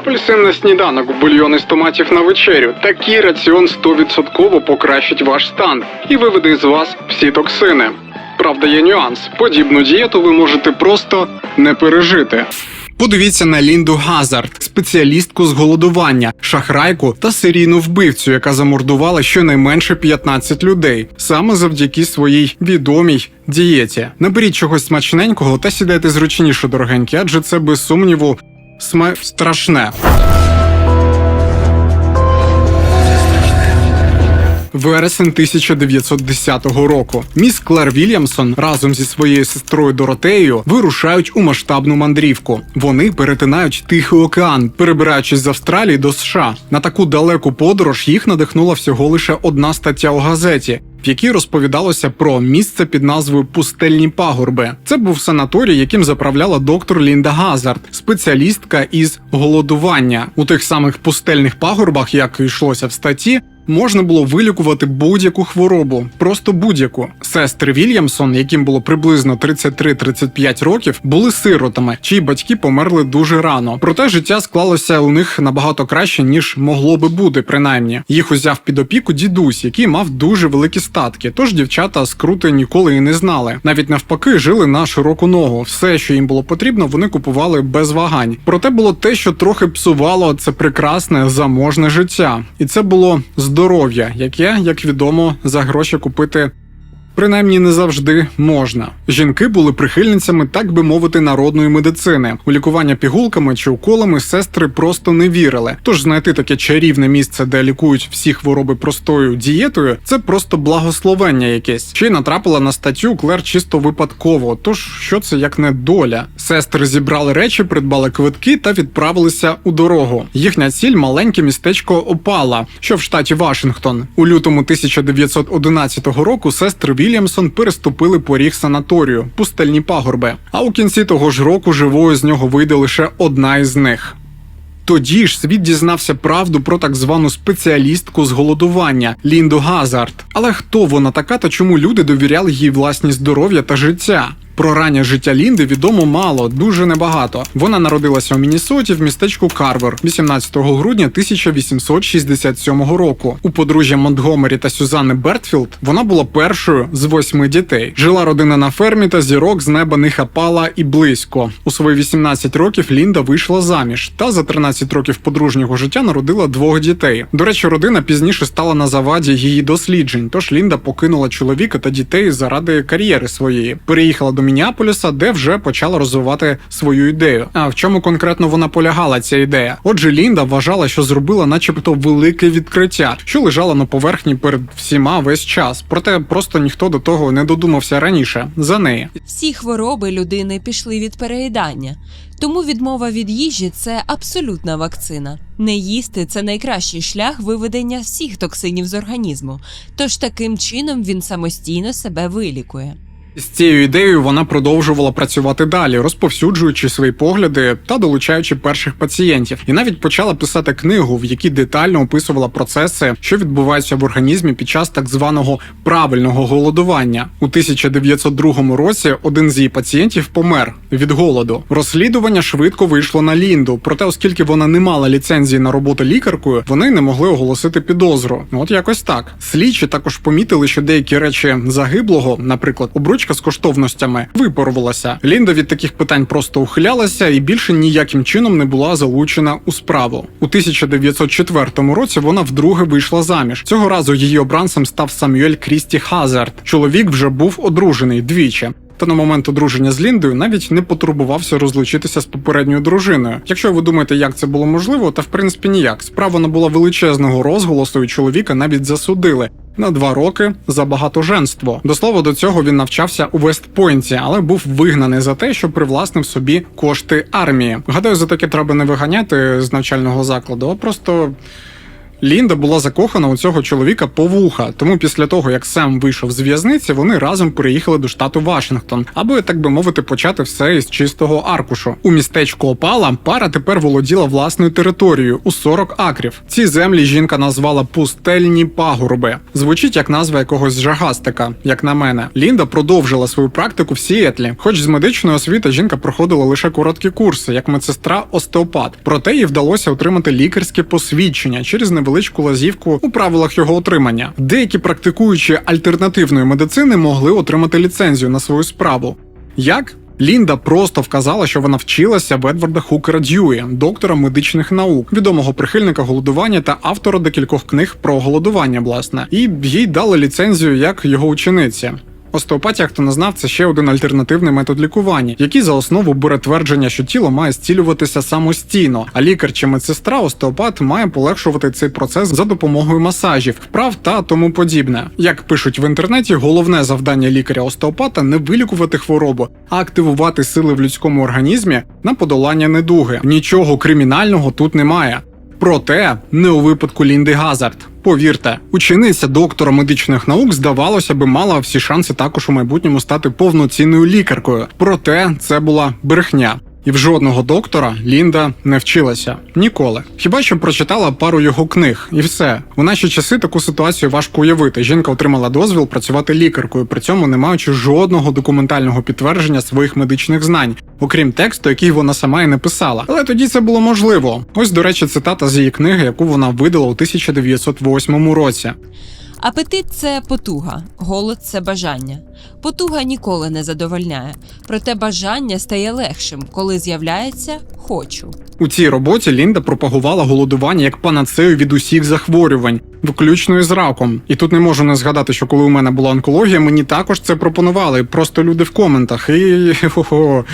Апельсин на сніданок, бульйон із томатів на вечерю. Такий раціон 100% покращить ваш стан і виведе з вас всі токсини. Правда, є нюанс. Подібну дієту ви можете просто не пережити. Подивіться на Лінду Газард, спеціалістку з голодування, шахрайку та серійну вбивцю, яка замордувала щонайменше 15 людей, саме завдяки своїй відомій дієті. Наберіть чогось смачненького та сідайте зручніше, дорогенькі, адже це без сумніву сма... страшне. Вересень 1910 року. Міс Клер Вільямсон разом зі своєю сестрою Доротеєю вирушають у масштабну мандрівку. Вони перетинають Тихий океан, перебираючись з Австралії до США. На таку далеку подорож їх надихнула всього лише одна стаття у газеті. В якій розповідалося про місце під назвою Пустельні пагорби. Це був санаторій, яким заправляла доктор Лінда Газард, спеціалістка із голодування. У тих самих пустельних пагорбах, як йшлося в статті, можна було вилікувати будь-яку хворобу, просто будь-яку. Сестри Вільямсон, яким було приблизно 33-35 років, були сиротами, чиї батьки померли дуже рано. Проте життя склалося у них набагато краще, ніж могло би бути, принаймні. Їх узяв під опіку дідусь, який мав дуже великі статки. Тож дівчата скрути ніколи і не знали. Навіть навпаки, жили на широку ногу. Все, що їм було потрібно, вони купували без вагань. Проте було те, що трохи псувало це прекрасне заможне життя, і це було здоров'я, яке, як відомо, за гроші купити. Принаймні не завжди можна. Жінки були прихильницями, так би мовити, народної медицини. У лікування пігулками чи уколами сестри просто не вірили. Тож знайти таке чарівне місце, де лікують всі хвороби простою дієтою, це просто благословення якесь. Ще й натрапила на статтю Клер чисто випадково. Тож що це як не доля? Сестри зібрали речі, придбали квитки та відправилися у дорогу. Їхня ціль маленьке містечко Опала, що в штаті Вашингтон. У лютому 1911 року сестри Вільямсон переступили поріг санаторію, пустельні пагорби. А у кінці того ж року живою з нього вийде лише одна із них. Тоді ж світ дізнався правду про так звану спеціалістку з голодування Лінду Газард. Але хто вона така та чому люди довіряли їй власні здоров'я та життя? Про раннє життя Лінди відомо мало, дуже небагато. Вона народилася у Міннесоті в містечку Карвер 18 грудня 1867 року. У подружжя Монтгомері та Сюзанни Бертфілд вона була першою з восьми дітей. Жила родина на фермі та зірок з неба не хапала і близько. У свої 18 років Лінда вийшла заміж та за 13 років подружнього життя народила двох дітей. До речі, родина пізніше стала на заваді її досліджень. Тож Лінда покинула чоловіка та дітей заради кар'єри своєї. Переїхала до Мініаполіса, де вже почала розвивати свою ідею. А в чому конкретно вона полягала ця ідея? Отже, Лінда вважала, що зробила, начебто, велике відкриття, що лежало на поверхні перед всіма весь час. Проте просто ніхто до того не додумався раніше за неї. Всі хвороби людини пішли від переїдання, тому відмова від їжі це абсолютна вакцина. Не їсти це найкращий шлях виведення всіх токсинів з організму, тож таким чином він самостійно себе вилікує. З цією ідеєю вона продовжувала працювати далі, розповсюджуючи свої погляди та долучаючи перших пацієнтів, і навіть почала писати книгу, в якій детально описувала процеси, що відбуваються в організмі під час так званого правильного голодування. У 1902 році один з її пацієнтів помер від голоду. Розслідування швидко вийшло на Лінду. Проте, оскільки вона не мала ліцензії на роботу лікаркою, вони не могли оголосити підозру. Ну, От якось так. Слідчі також помітили, що деякі речі загиблого, наприклад, обручка з коштовностями, випорвалася. Лінда від таких питань просто ухилялася і більше ніяким чином не була залучена у справу. У 1904 році вона вдруге вийшла заміж. Цього разу її обранцем став Самюель Крісті Хазард. Чоловік вже був одружений двічі. Та на момент одруження з Ліндою навіть не потурбувався розлучитися з попередньою дружиною. Якщо ви думаєте, як це було можливо, та в принципі ніяк. Справа набула величезного розголосу, і чоловіка навіть засудили. На два роки за багатоженство. До слова до цього він навчався у Вестпойнті, але був вигнаний за те, що привласнив собі кошти армії. Гадаю, за таке треба не виганяти з навчального закладу, а просто Лінда була закохана у цього чоловіка по вуха, тому після того, як Сем вийшов з в'язниці, вони разом переїхали до штату Вашингтон, аби, так би мовити, почати все із чистого аркушу. У містечку Опала пара тепер володіла власною територією у 40 акрів. Ці землі жінка назвала пустельні пагорби. Звучить як назва якогось жагастика, як на мене. Лінда продовжила свою практику в Сіетлі. Хоч з медичної освіти жінка проходила лише короткі курси, як медсестра остеопат. Проте їй вдалося отримати лікарське посвідчення через невеличку лазівку у правилах його отримання. Деякі практикуючі альтернативної медицини могли отримати ліцензію на свою справу. Як? Лінда просто вказала, що вона вчилася в Едварда Хукера Дьюї, доктора медичних наук, відомого прихильника голодування та автора декількох книг про голодування, власне, і їй дали ліцензію як його учениці. Остеопатія, хто не знав, це ще один альтернативний метод лікування, який за основу бере твердження, що тіло має зцілюватися самостійно, а лікар чи медсестра остеопат має полегшувати цей процес за допомогою масажів, вправ та тому подібне. Як пишуть в інтернеті, головне завдання лікаря-остеопата не вилікувати хворобу, а активувати сили в людському організмі на подолання недуги. Нічого кримінального тут немає. Проте не у випадку Лінди Газард. Повірте, учениця доктора медичних наук, здавалося би, мала всі шанси також у майбутньому стати повноцінною лікаркою. Проте це була брехня. І в жодного доктора Лінда не вчилася ніколи. Хіба що прочитала пару його книг, і все. У наші часи таку ситуацію важко уявити. Жінка отримала дозвіл працювати лікаркою, при цьому не маючи жодного документального підтвердження своїх медичних знань, окрім тексту, який вона сама і не писала. Але тоді це було можливо. Ось, до речі, цитата з її книги, яку вона видала у 1908 році. Апетит це потуга, голод це бажання. Потуга ніколи не задовольняє, проте бажання стає легшим, коли з'являється хочу. У цій роботі Лінда пропагувала голодування як панацею від усіх захворювань, включно із раком. І тут не можу не згадати, що коли у мене була онкологія, мені також це пропонували. Просто люди в коментах. І хо-хо.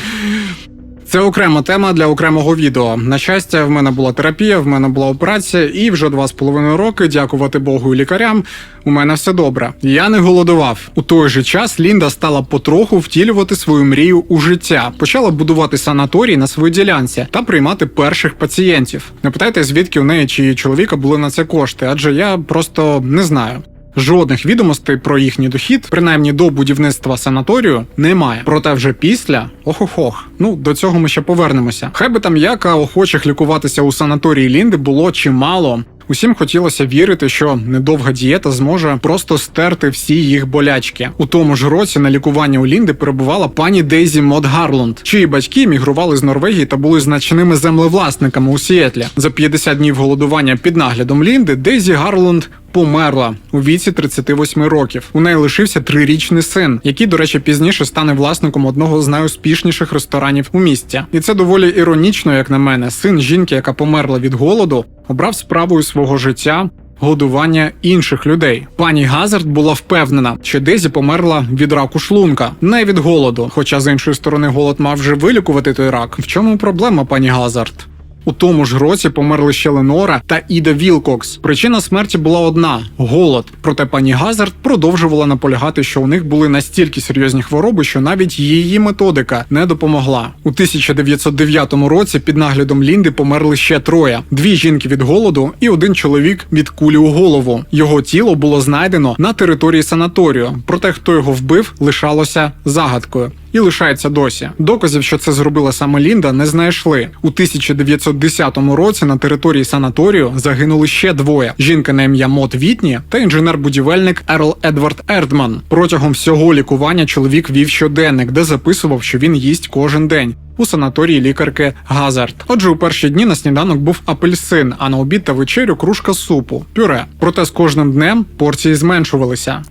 Це окрема тема для окремого відео. На щастя, в мене була терапія, в мене була операція, і вже два з половиною роки, дякувати Богу і лікарям, у мене все добре. Я не голодував. У той же час Лінда стала потроху втілювати свою мрію у життя, почала будувати санаторій на своїй ділянці та приймати перших пацієнтів. Не питайте, звідки у неї чи чоловіка були на це кошти, адже я просто не знаю. Жодних відомостей про їхній дохід, принаймні до будівництва санаторію, немає. Проте вже після ох-ох-ох. Ну до цього ми ще повернемося. Хай би там як а охочих лікуватися у санаторії Лінди було чимало. Усім хотілося вірити, що недовга дієта зможе просто стерти всі їх болячки. У тому ж році на лікування у Лінди перебувала пані Дейзі Мод Гарлунд, чиї батьки мігрували з Норвегії та були значними землевласниками у Сіетлі. За 50 днів голодування під наглядом Лінди Дейзі Гарлунд померла у віці 38 років. У неї лишився трирічний син, який, до речі, пізніше стане власником одного з найуспішніших ресторанів у місті. І це доволі іронічно, як на мене. Син жінки, яка померла від голоду, обрав справою свого життя. Годування інших людей. Пані Газард була впевнена, що Дезі померла від раку шлунка, не від голоду. Хоча з іншої сторони голод мав вже вилікувати той рак. В чому проблема, пані Газард? У тому ж році померли ще Ленора та Іда Вілкокс. Причина смерті була одна голод. Проте пані Газард продовжувала наполягати, що у них були настільки серйозні хвороби, що навіть її методика не допомогла. У 1909 році під наглядом Лінди померли ще троє: дві жінки від голоду і один чоловік від кулі у голову. Його тіло було знайдено на території санаторію. Проте хто його вбив, лишалося загадкою. І лишається досі. Доказів, що це зробила саме Лінда, не знайшли. У 1910 році на території санаторію загинули ще двоє: жінка на ім'я Мот Вітні та інженер-будівельник Ерл Едвард Ердман. Протягом всього лікування чоловік вів щоденник, де записував, що він їсть кожен день. У санаторії лікарки Газард. Отже, у перші дні на сніданок був апельсин, а на обід та вечерю кружка супу, пюре. Проте з кожним днем порції зменшувалися.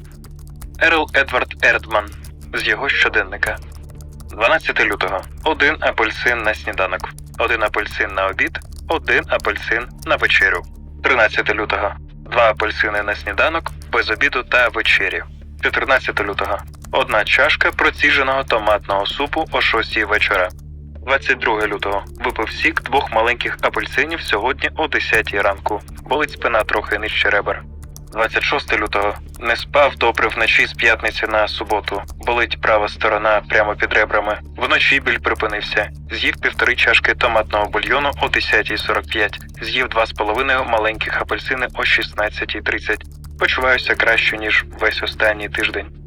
Ерл Едвард Ердман з його щоденника. 12 лютого. Один апельсин на сніданок. Один апельсин на обід. Один апельсин на вечерю. 13 лютого. Два апельсини на сніданок, без обіду та вечері. 14 лютого. Одна чашка проціженого томатного супу о 6 вечора. 22 лютого. Випив сік двох маленьких апельсинів сьогодні о 10 ранку. Болить спина трохи нижче ребер. 26 лютого Не спав добре вночі з п'ятниці на суботу. Болить права сторона прямо під ребрами. Вночі біль припинився. З'їв півтори чашки томатного бульйону о 10.45. З'їв два з половиною маленьких апельсини о 16.30. Почуваюся краще, ніж весь останній тиждень.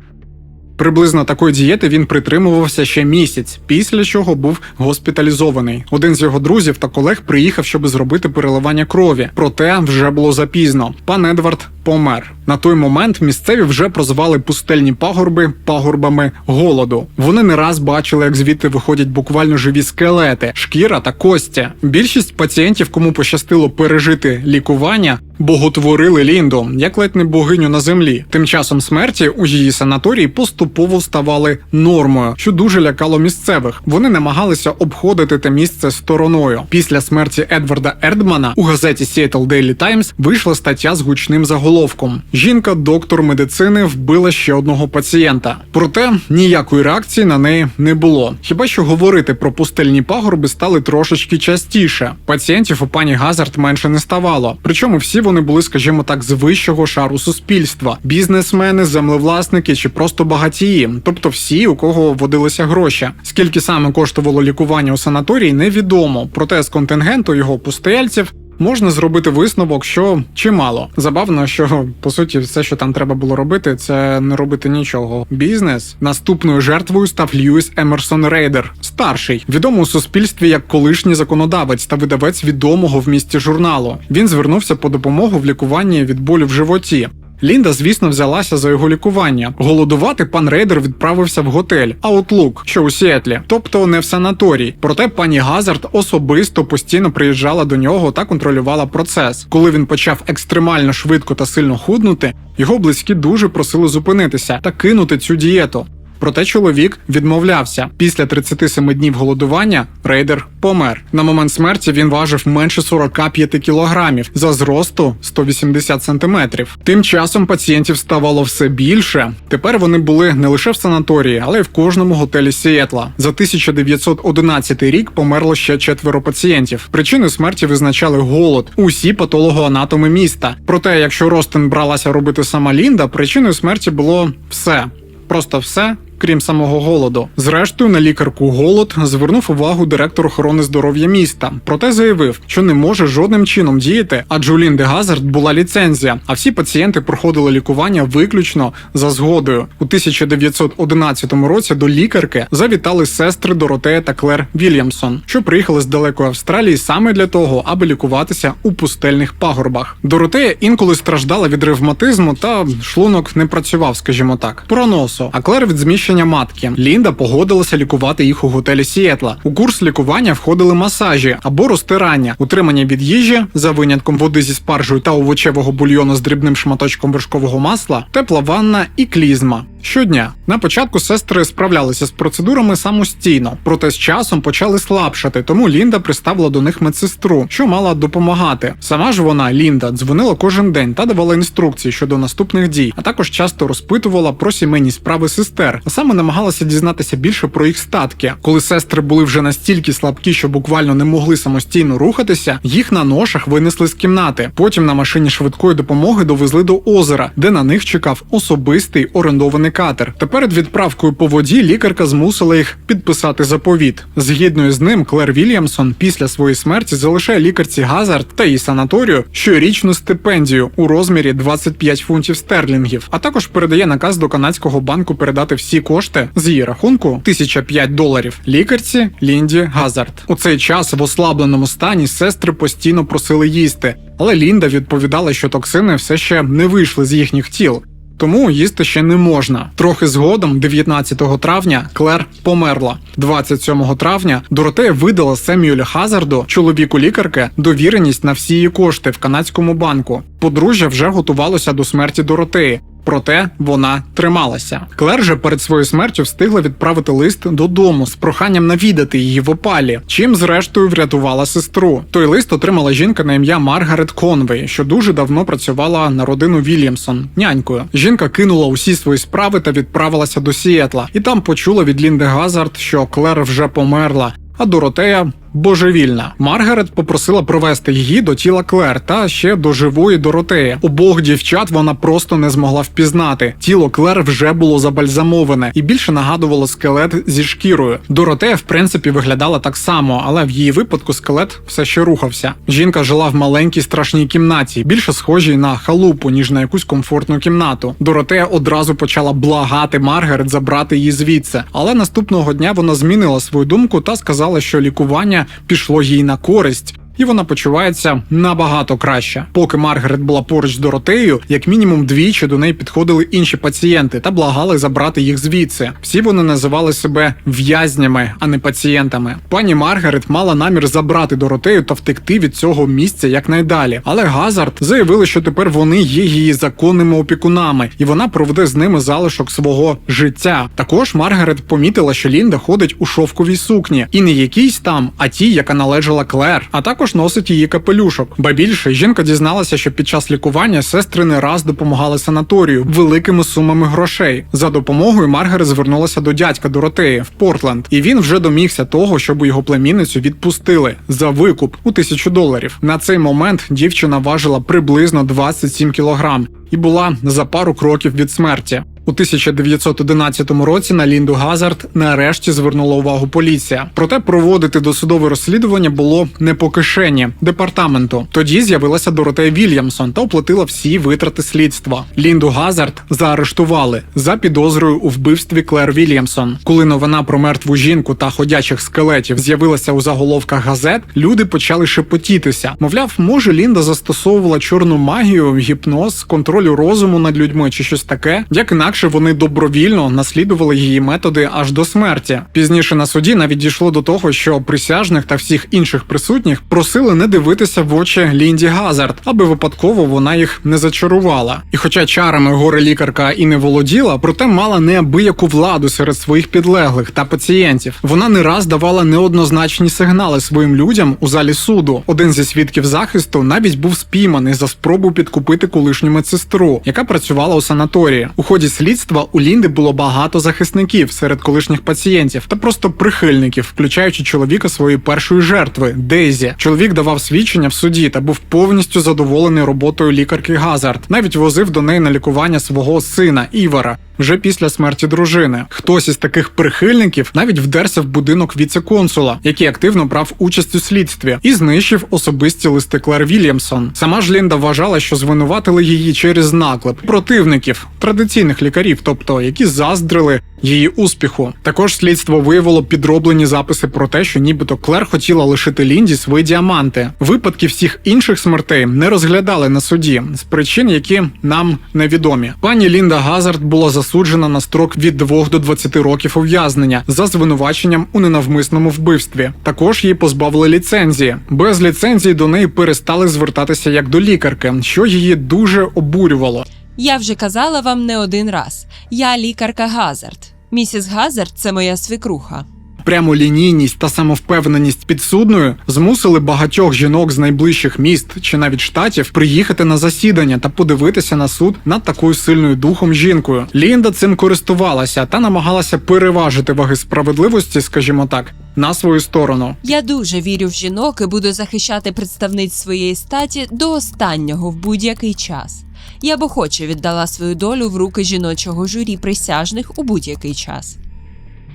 Приблизно такої дієти він притримувався ще місяць, після чого був госпіталізований. Один з його друзів та колег приїхав, щоб зробити переливання крові. Проте вже було запізно. Пан Едвард помер. На той момент місцеві вже прозвали пустельні пагорби пагорбами голоду. Вони не раз бачили, як звідти виходять буквально живі скелети, шкіра та кості. Більшість пацієнтів, кому пощастило пережити лікування, боготворили Лінду, як ледь не богиню на землі. Тим часом смерті у її санаторії поступово ставали нормою, що дуже лякало місцевих. Вони намагалися обходити те місце стороною. Після смерті Едварда Ердмана у газеті Seattle Daily Times вийшла стаття з гучним заголовком: Жінка, доктор медицини, вбила ще одного пацієнта. Проте ніякої реакції на неї не було. Хіба що говорити про пустельні пагорби стали трошечки частіше. Пацієнтів у пані Газард менше не ставало. Причому всі вони були, скажімо так, з вищого шару суспільства: бізнесмени, землевласники чи просто багатії, тобто всі, у кого водилися гроші. Скільки саме коштувало лікування у санаторії, невідомо. Проте з контингенту його постояльців. Можна зробити висновок, що чимало. Забавно, що по суті все, що там треба було робити, це не робити нічого. Бізнес наступною жертвою став Льюіс Емерсон Рейдер, старший, відомий у суспільстві як колишній законодавець та видавець відомого в місті журналу. Він звернувся по допомогу в лікуванні від болю в животі. Лінда, звісно, взялася за його лікування. Голодувати пан Рейдер відправився в готель Outlook, що у Сіетлі, тобто не в санаторій. Проте пані Газард особисто постійно приїжджала до нього та контролювала процес. Коли він почав екстремально швидко та сильно худнути, його близькі дуже просили зупинитися та кинути цю дієту. Проте чоловік відмовлявся. Після 37 днів голодування рейдер помер. На момент смерті він важив менше 45 кілограмів за зросту 180 сантиметрів. Тим часом пацієнтів ставало все більше. Тепер вони були не лише в санаторії, але й в кожному готелі Сіетла. За 1911 рік померло ще четверо пацієнтів. Причиною смерті визначали голод. Усі патологоанатоми міста. Проте, якщо Ростен бралася робити сама Лінда, причиною смерті було все. Просто все. Крім самого голоду, зрештою на лікарку голод звернув увагу директор охорони здоров'я міста. Проте заявив, що не може жодним чином діяти, адже у Лінди Газард була ліцензія, а всі пацієнти проходили лікування виключно за згодою. У 1911 році до лікарки завітали сестри Доротея та Клер Вільямсон, що приїхали з далекої Австралії саме для того, аби лікуватися у пустельних пагорбах. Доротея інколи страждала від ревматизму та шлунок не працював, скажімо так, проносу, а Клер від зміщення матки. Лінда погодилася лікувати їх у готелі Сіетла. У курс лікування входили масажі або розтирання, утримання від їжі за винятком води зі спаржею та овочевого бульйону з дрібним шматочком вершкового масла, тепла ванна і клізма. Щодня на початку сестри справлялися з процедурами самостійно, проте з часом почали слабшати, тому Лінда приставила до них медсестру, що мала допомагати. Сама ж вона, Лінда, дзвонила кожен день та давала інструкції щодо наступних дій, а також часто розпитувала про сімейні справи сестер, саме намагалася дізнатися більше про їх статки. Коли сестри були вже настільки слабкі, що буквально не могли самостійно рухатися, їх на ношах винесли з кімнати. Потім на машині швидкої допомоги довезли до озера, де на них чекав особистий орендований катер. Перед відправкою по воді лікарка змусила їх підписати заповіт. Згідно з ним, Клер Вільямсон після своєї смерті залишає лікарці Газард та її санаторію щорічну стипендію у розмірі 25 фунтів стерлінгів, а також передає наказ до канадського банку передати всі кошти з її рахунку 1005 доларів лікарці Лінді Газард. У цей час в ослабленому стані сестри постійно просили їсти, але Лінда відповідала, що токсини все ще не вийшли з їхніх тіл. Тому їсти ще не можна. Трохи згодом, 19 травня, Клер померла. 27 травня Доротея видала Семюелю Хазарду, чоловіку лікарки, довіреність на всі її кошти в канадському банку. Подружжя вже готувалося до смерті Доротеї. Проте вона трималася. Клер же перед своєю смертю встигла відправити лист додому з проханням навідати її в опалі, чим зрештою врятувала сестру. Той лист отримала жінка на ім'я Маргарет Конвей, що дуже давно працювала на родину Вільямсон нянькою. Жінка кинула усі свої справи та відправилася до Сіетла, і там почула від Лінди Газард, що Клер вже померла. А Доротея божевільна. Маргарет попросила провести її до тіла Клер та ще до живої Доротеї. Обох дівчат вона просто не змогла впізнати. Тіло Клер вже було забальзамоване і більше нагадувало скелет зі шкірою. Доротея, в принципі, виглядала так само, але в її випадку скелет все ще рухався. Жінка жила в маленькій страшній кімнаті, більше схожій на халупу, ніж на якусь комфортну кімнату. Доротея одразу почала благати Маргарет забрати її звідси, але наступного дня вона змінила свою думку та сказала, що лікування пішло їй на користь. І вона почувається набагато краще. Поки Маргарет була поруч з Доротеєю, як мінімум двічі до неї підходили інші пацієнти та благали забрати їх звідси. Всі вони називали себе в'язнями, а не пацієнтами. Пані Маргарет мала намір забрати Доротею та втекти від цього місця якнайдалі. Але Газард заявили, що тепер вони є її законними опікунами, і вона проведе з ними залишок свого життя. Також Маргарет помітила, що Лінда ходить у шовковій сукні, і не якійсь там, а тій, яка належала Клер, а також носить її капелюшок. Ба більше жінка дізналася, що під час лікування сестри не раз допомагали санаторію великими сумами грошей. За допомогою Маргарет звернулася до дядька Доротеї в Портленд, і він вже домігся того, щоб його племінницю відпустили за викуп у тисячу доларів. На цей момент дівчина важила приблизно 27 кілограм і була за пару кроків від смерті. У 1911 році на Лінду Газард нарешті звернула увагу поліція. Проте проводити досудове розслідування було не по кишені департаменту. Тоді з'явилася Доротея Вільямсон та оплатила всі витрати слідства. Лінду Газард заарештували за підозрою у вбивстві Клер Вільямсон. Коли новина про мертву жінку та ходячих скелетів з'явилася у заголовках газет, люди почали шепотітися. Мовляв, може Лінда застосовувала чорну магію, гіпноз, контролю розуму над людьми чи щось таке, як інакше вони добровільно наслідували її методи аж до смерті. Пізніше на суді навіть дійшло до того, що присяжних та всіх інших присутніх просили не дивитися в очі Лінді Газард, аби випадково вона їх не зачарувала. І хоча чарами горе лікарка і не володіла, проте мала неабияку владу серед своїх підлеглих та пацієнтів. Вона не раз давала неоднозначні сигнали своїм людям у залі суду. Один зі свідків захисту навіть був спійманий за спробу підкупити колишню медсестру, яка працювала у санаторії. У ході слідства у Лінди було багато захисників серед колишніх пацієнтів та просто прихильників, включаючи чоловіка своєї першої жертви Дейзі. Чоловік давав свідчення в суді та був повністю задоволений роботою лікарки Газард. Навіть возив до неї на лікування свого сина Івара. Вже після смерті дружини хтось із таких прихильників навіть вдерся в будинок віце-консула, який активно брав участь у слідстві, і знищив особисті листи Клер Вільямсон. Сама ж Лінда вважала, що звинуватили її через наклеп противників традиційних лікарів, тобто які заздрили її успіху. Також слідство виявило підроблені записи про те, що нібито Клер хотіла лишити Лінді свої діаманти. Випадки всіх інших смертей не розглядали на суді з причин, які нам невідомі. Пані Лінда Газард була засуджена на строк від 2 до 20 років ув'язнення за звинуваченням у ненавмисному вбивстві. Також її позбавили ліцензії. Без ліцензії до неї перестали звертатися як до лікарки, що її дуже обурювало. Я вже казала вам не один раз. Я лікарка Газард. Місіс Газард це моя свекруха. Прямолінійність та самовпевненість підсудною змусили багатьох жінок з найближчих міст чи навіть штатів приїхати на засідання та подивитися на суд над такою сильною духом жінкою. Лінда цим користувалася та намагалася переважити ваги справедливості, скажімо так, на свою сторону. Я дуже вірю в жінок і буду захищати представниць своєї статі до останнього в будь-який час. Я б охоче віддала свою долю в руки жіночого журі присяжних у будь-який час.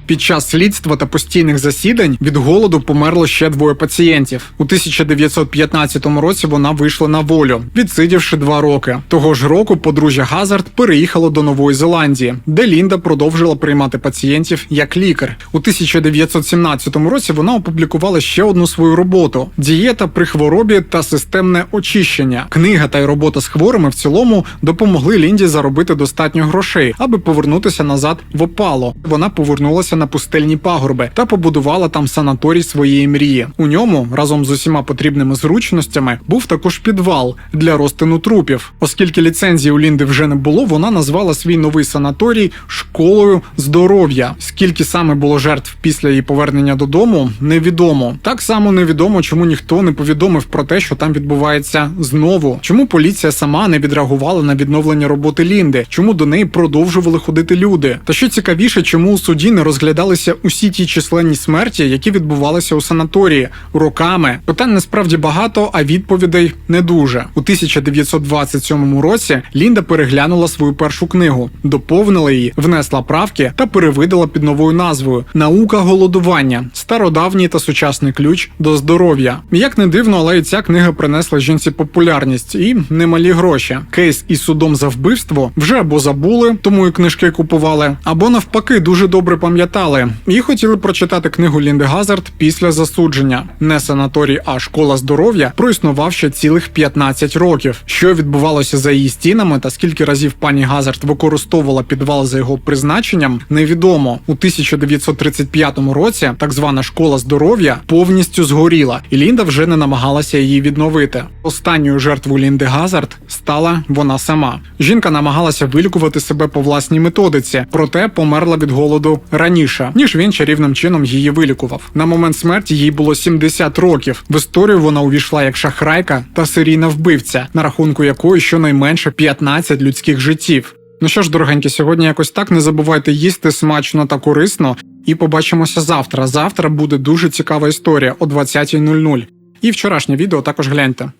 Під час слідства та постійних засідань від голоду померло ще двоє пацієнтів. У 1915 році вона вийшла на волю, відсидівши два роки. Того ж року подружжя Газард переїхало до Нової Зеландії, де Лінда продовжила приймати пацієнтів як лікар. У 1917 році вона опублікувала ще одну свою роботу: дієта при хворобі та системне очищення. Книга та й робота з хворими в цілому допомогли Лінді заробити достатньо грошей, аби повернутися назад в опало. Вона повернулася на пустельні пагорби та побудувала там санаторій своєї мрії. У ньому разом з усіма потрібними зручностями був також підвал для розтину трупів. Оскільки ліцензії у Лінди вже не було, вона назвала свій новий санаторій школою здоров'я. Скільки саме було жертв після її повернення додому, невідомо. Так само невідомо, чому ніхто не повідомив про те, що там відбувається знову. Чому поліція сама не відреагувала на відновлення роботи Лінди? Чому до неї продовжували ходити люди? Та що цікавіше, чому у суді не розглядали розглядалися усі ті численні смерті, які відбувалися у санаторії роками. Питань насправді багато, а відповідей не дуже. У 1927 році Лінда переглянула свою першу книгу, доповнила її, внесла правки та перевидала під новою назвою Наука голодування, стародавній та сучасний ключ до здоров'я. Як не дивно, але і ця книга принесла жінці популярність і немалі гроші. Кейс із судом за вбивство вже або забули, тому і книжки купували, або навпаки дуже добре пам'ятали і хотіли прочитати книгу Лінди Газард після засудження. Не санаторій, а школа здоров'я проіснував ще цілих 15 років. Що відбувалося за її стінами та скільки разів пані Газард використовувала підвал за його призначенням, невідомо. У 1935 році так звана школа здоров'я повністю згоріла, і Лінда вже не намагалася її відновити. Останньою жертвою Лінди Газард стала вона сама. Жінка намагалася вилікувати себе по власній методиці, проте померла від голоду раніше, ніж він чарівним чином її вилікував. На момент смерті їй було 70 років. В історію вона увійшла як шахрайка та серійна вбивця, на рахунку якої щонайменше 15 людських життів. Ну що ж, дорогенькі, сьогодні якось так не забувайте їсти смачно та корисно. І побачимося завтра. Завтра буде дуже цікава історія о 20.00. І вчорашнє відео також гляньте.